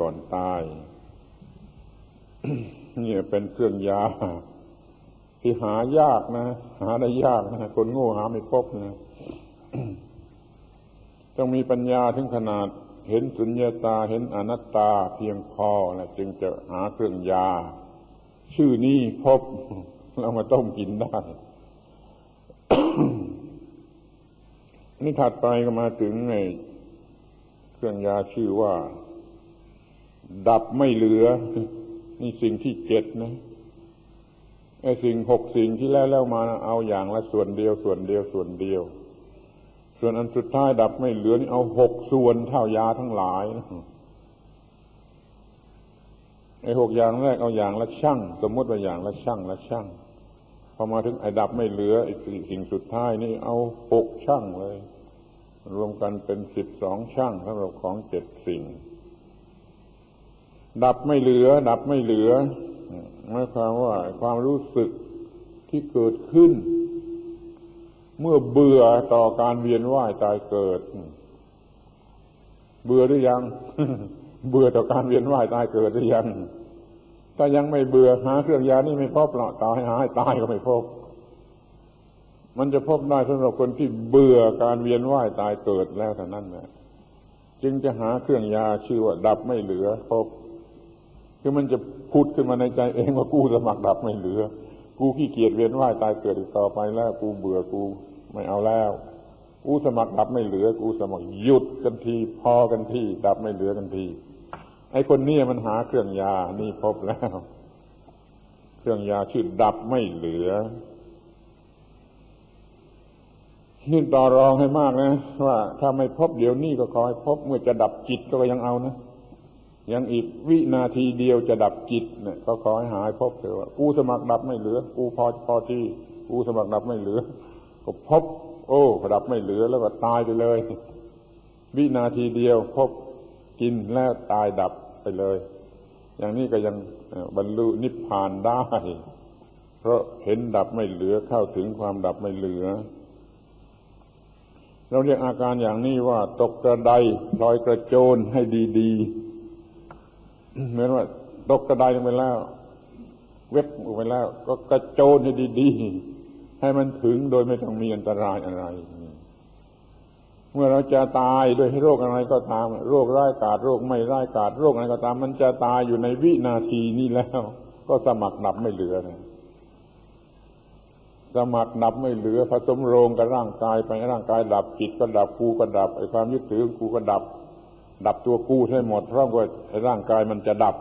ก่อนตาย นี่เป็นเครื่องยา ที่หายากนะ หาได้ยากนะ คนโง่หาไม่พบนะต้องมีปัญญาถึงขนาดเห็นสุญญาตาเห็นอนัตตาเพียงพอนะจึงจะหาเครื่องยา ชื่อนี้พบเรามาต้มกินได้นี่ถัดไปก็มาถึงในเครื่องยาชื่อว่า ดับไม่เหลือ นี่สิ่งที่เจ็ดนะไอ้สิ่งหกสิ่งที่แล้วแล้วมาเอาอย่างละส่วนเดียวส่วนเดียวส่วนเดียว ส่วนอันสุดท้ายดับไม่เหลือนี่เอาหกส่วนเท่ายาทั้งหลายนะไอ้หกอย่างแรกเอาอย่างละช่างสมมติว่าอย่างละช่างละช่างพอมาถึงไอ้ดับไม่เหลือไอ้สิ่งสุดท้ายนี่เอาหกช่างเลย รวมกันเป็นสิบสองช่างสำหรับของเจ็ดสิ่ง ดับไม่เหลือ ดับไม่เหลือหมายความว่าความรู้สึกที่เกิดขึ้น เมื่อเบื่อต่อการเวียนว่ายตายเกิด เบื่อหรือยัง เบื่อต่อการเวียนว่ายตายเกิดหรือยัง ถ้ายังไม่เบื่อหาเครื่องยานี่ไม่พบหรอกต่อให้หาให้ตายก็ไม่พบ มันจะพบได้สำหรับคนที่เบื่อการเวียนว่ายตายเกิดแล้วเท่านั้นนะจึงจะหาเครื่องยาชื่อว่าดับไม่เหลือพบ คือมันจะพูดขึ้นมาในใจเองว่ากูสมัครดับไม่เหลือ กูขี้เกียจเวียนว่ายตายเกิดอีกต่อไปแล้ว กูเบื่อกูไม่เอาแล้ว กูสมัครดับไม่เหลือ กูสมัครหยุดกันทีพอกันทีดับไม่เหลือกันทีไอ้คนนี้มันหาเครื่องยานี่พบแล้ว เครื่องยาชื่อดับไม่เหลือนี่ต่อรองให้มากนะ ว่าถ้าไม่พบเดี๋ยวนี้ก็ขอให้พบเมื่อจะดับจิตก็ยังเอานะ ยังอีกวินาทีเดียวจะดับจิตเนี่ยก็ขอให้หายพบเถอะว่ากูสมัครดับไม่เหลือ กูพอพอที่กูสมัครดับไม่เหลือ ก็พบ โอ้ดับไม่เหลือแล้วก็ตายไปเลย วินาทีเดียวพบกินแล้วตายดับไปเลย อย่างนี้ก็ยังบรรลุนิพพานได้ เพราะเห็นดับไม่เหลือเข้าถึงความดับไม่เหลือ เราเรียกอาการอย่างนี้ว่าตกกระไดลอยกระโจนให้ดี ๆ เหมือนว่าตกกระไดลงไปแล้ว เว็บออกไปแล้ว ก็กระโจนให้ดีๆ ให้มันถึงโดยไม่ต้องมีอันตรายอะไร เมื่อเราจะตายด้วยโรคอะไรก็ตาม โรคร้ายกาดโรคไม่ร้ายกาดโรคอะไรก็ตาม มันจะตายอยู่ในวินาทีนี้แล้ว ก็สมัครดับไม่เหลือนะสมัครดับไม่เหลือผสมโรงกับร่างกายไปร่างกายดับจิตก็ดับกูก็ดับไอ้ความยึดถือกูก็ดับ ดับตัวกู้ให้หมดเพราะว่าไอ้ร่างกายมันจะดับ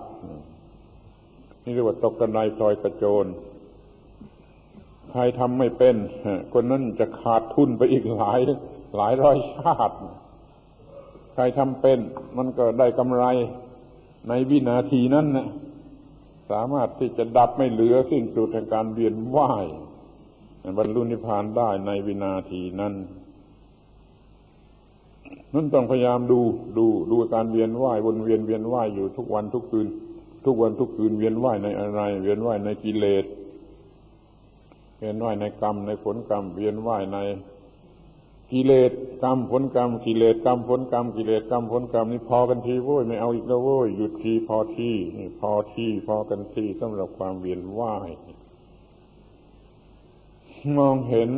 นี่เรียกว่าตกกระไนพลอยกระโจน ใครทำไม่เป็น คนนั้นจะขาดทุนไปอีกหลาย หลายร้อยชาติ ใครทำเป็น มันก็ได้กำไรในวินาทีนั้นนะสามารถที่จะดับไม่เหลือสิ้นสุดแห่งการเวียนว่ายบรรลุนิพพานได้ในวินาทีนั้น นั่นต้องพยายามดูดูดูการเวียนว่ายวนเวียนเวียนว่ายอยู่ทุกวันทุกคืน ทุกวันทุกคืนเวียนว่ายในอะไร เวียนว่ายในกิเลสเวียนว่ายในกรรมในผลกรรม เวียนว่ายในกิเลสกรรมผลกรรมกิเลสกรรมผลกรรมกิเลสกรรมผลกรรมนี่พอกันทีโว้ยไม่เอาอีกแล้วโว้ยหยุดทีพอทีนี่พอทีพอกันทีสำหรับความเวียนว่ายมองเห็น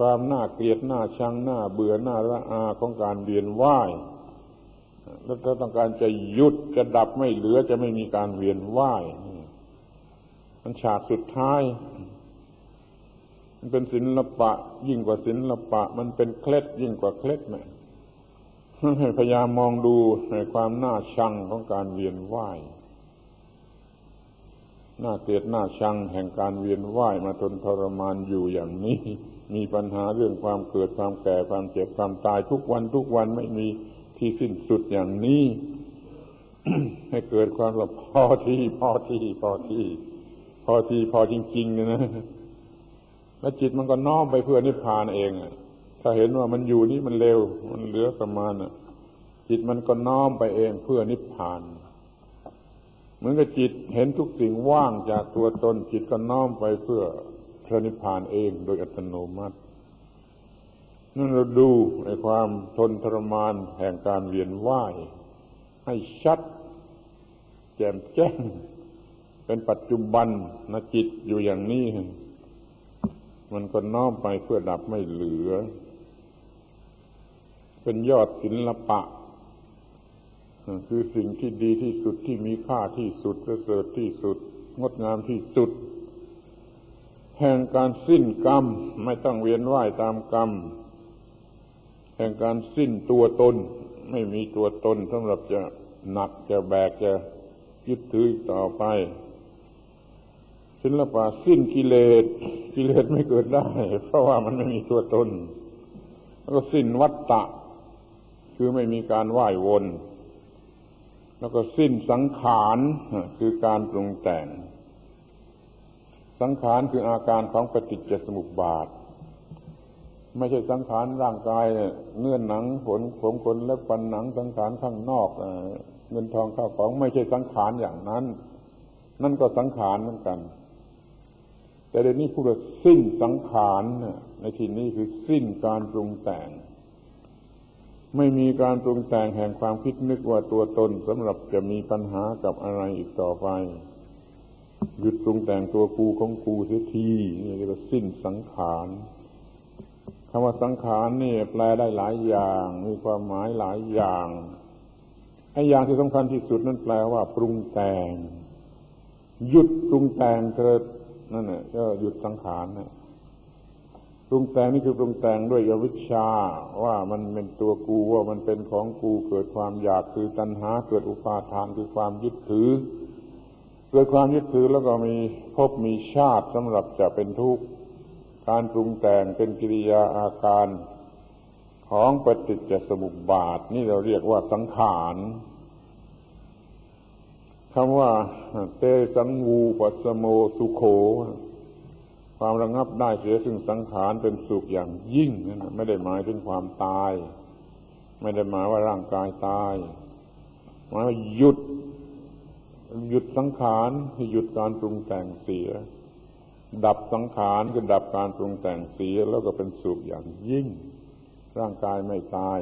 ความน่าเกลียดน่าชังน่าเบื่อน่าระอาของการเวียนว่ายแล้วถ้าต้องการจะหยุดจะดับไม่เหลือจะไม่มีการเวียนว่ายมันฉากสุดท้าย มันเป็นศิลปะ ยิ่งกว่าศิลปะ มันเป็นเคล็ดยิ่งกว่าเคล็ดนะให้พยายามมองดูในความน่าชังของการเวียนว่าย น่าเกลียดน่าชังแห่งการเวียนว่ายมาทนทรมานอยู่อย่างนี้ มีปัญหาเรื่องความเกิดความแก่ความเจ็บความตายทุกวันทุกวันไม่มีที่สิ้นสุดอย่างนี้ ให้เกิดความละพอที่พอที่พอที่ พอที่พอจริงๆนะแล้วจิตมันก็น้อมไปเพื่อนิพพานเองถ้าเห็นว่ามันอยู่นี่มันเร็ว มันเหลือประมาณจิตมันก็น้อมไปเองเพื่อนิพพาน เหมือนกับจิตเห็นทุกสิ่งว่างจากตัวตนจิตก็น้อมไปเพื่อพระนิพพานเองโดยอัตโนมัตินั่นเราดูในความทนทรมานแห่งการเวียนว่าย ให้ชัด แจ่มแจ้ง เป็นปัจจุบันนจิตอยู่อย่างนี้ มันก็น้อมไปเพื่อดับไม่เหลือ เป็นยอดศิลปะ คือสิ่งที่ดีที่สุดที่มีค่าที่สุดประเสริฐที่สุด งดงามที่สุด แห่งการสิ้นกรรม ไม่ต้องเวียนว่ายตามกรรม แห่งการสิ้นตัวตน ไม่มีตัวตนสำหรับจะหนักจะแบกจะยึดถือต่อไปศิลปะสิ้นกิเลสกิเลสไม่เกิดได้ เพราะว่ามันไม่มีตัวตน แล้วก็สิ้นวัฏฏะคือไม่มีการว่ายวน แล้วก็สิ้นสังขารคือการปรุงแต่ง สังขารคืออาการของปฏิจจสมุปบาท ไม่ใช่สังขารร่างกายเนื้อหนังผลผมขนและปันหนังสังขารข้างนอกเงินทองข้าวของไม่ใช่สังขารอย่างนั้น นั่นก็สังขารเหมือนกัน แต่เดี๋ยวนี้พูดว่าสิ้นสังขารในที่นี้คือสิ้นการปรุงแต่ง ไม่มีการปรุงแต่งแห่งความคิดนึกว่าตัวตนสำหรับจะมีปัญหากับอะไรอีกต่อไป หยุดปรุงแต่งตัวกูของกูเสียทีนี่เรียกว่าสิ้นสังขารคำว่าสังขารนี่แปลได้หลายอย่าง มีความหมายหลายอย่างไอ้อย่างที่สำคัญที่สุดนั่นแปลว่าปรุงแต่ง หยุดปรุงแต่งเถิดนั่นแหละก็หยุดสังขารนะ ปรุงแต่งนี่คือปรุงแต่งด้วยอวิชชาว่ามันเป็นตัวกูว่ามันเป็นของกูเกิดความอยากคือตัณหาเกิดอุปาทานคือความยึดถือ เกิดความยึดถือแล้วก็มีภพมีชาติสำหรับจะเป็นทุกข์การปรุงแต่งเป็นกิริยาอาการของปฏิจจสมุปบาท นี่เราเรียกว่าสังขารคำว่า เตสังวูปัสโมสุโข ความระงับได้เสียซึ่งสังขารเป็นสุขอย่างยิ่งนั่นไม่ได้หมายถึงความตาย ไม่ได้หมายว่าร่างกายตายหมายว่าหยุด หยุดสังขารหยุดการปรุงแต่งเสีย ดับสังขารคือดับการปรุงแต่งเสียแล้วก็เป็นสุขอย่างยิ่ง ร่างกายไม่ตาย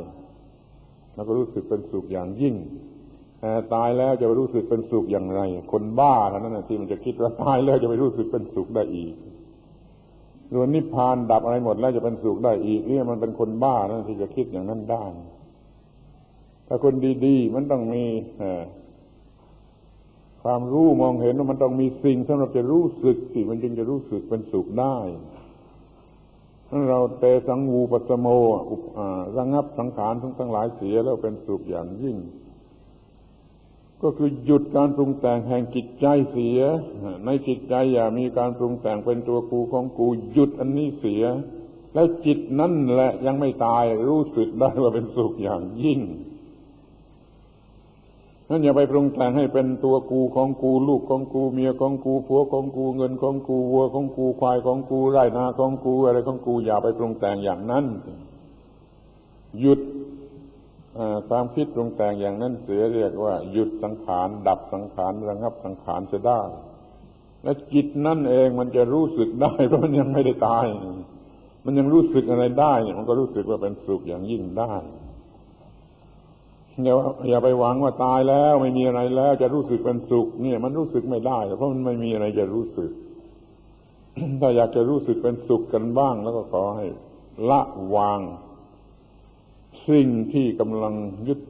แล้วก็รู้สึกเป็นสุขอย่างยิ่งแต่ตายแล้วจะไปรู้สึกเป็นสุขอย่างไร คนบ้าเท่านั้นนะที่มันจะคิดว่าตายแล้วจะไปรู้สึกเป็นสุขได้อีก รวนนิพพานดับอะไรหมดแล้วจะเป็นสุขได้อีกเนี่มันเป็นคนบ้านั่นที่จะคิดอย่างนั้นได้ ถ้าคนดีๆ มันต้องมีความรู้มองเห็นว่ามันต้องมีสิ่งสำหรับจะรู้สึกสิมันจึงจะรู้สึกเป็นสุขได้ถ้าเราเตสังวูปัสโมอุระงับสังขารทั้งทั้งหลายเสียแล้วเป็นสุขอย่างยิ่ง ก็คือหยุดการปรุงแต่งแห่งจิตใจเสีย ในจิตใจอย่ามีการปรุงแต่งเป็นตัวกูของกูหยุดอันนี้เสีย แล้วจิตนั่นแหละยังไม่ตายรู้สึกได้ว่าเป็นสุขอย่างยิ่งนั่นอย่าไปปรุงแต่งให้เป็นตัวกูของกู ลูกของกูเมียของกูผัวของกูเงินของกูวัวของกูควายของกูไร่นาของกูอะไรของกูอย่าไปปรุงแต่งอย่างนั้น หยุด ความคิดปรุงแต่งอย่างนั้นเสียเรียกว่า หยุดสังขารดับสังขารระงับสังขารจะได้ และจิตนั่นเองมันจะรู้สึกได้เพราะมันยังไม่ได้ตาย มันยังรู้สึกอะไรได้เนี่ยมันก็รู้สึกว่าเป็นสุขอย่างยิ่งได้อย่าอย่าไปหวังว่าตายแล้วไม่มีอะไรแล้ว จะรู้สึกเป็นสุขเนี่ย มันรู้สึกไม่ได้ เพราะมันไม่มีอะไรจะรู้สึก ถ้าอยากจะรู้สึกเป็นสุขกันบ้าง แล้วก็ขอให้ ละวาง สิ่งที่กำลังยึด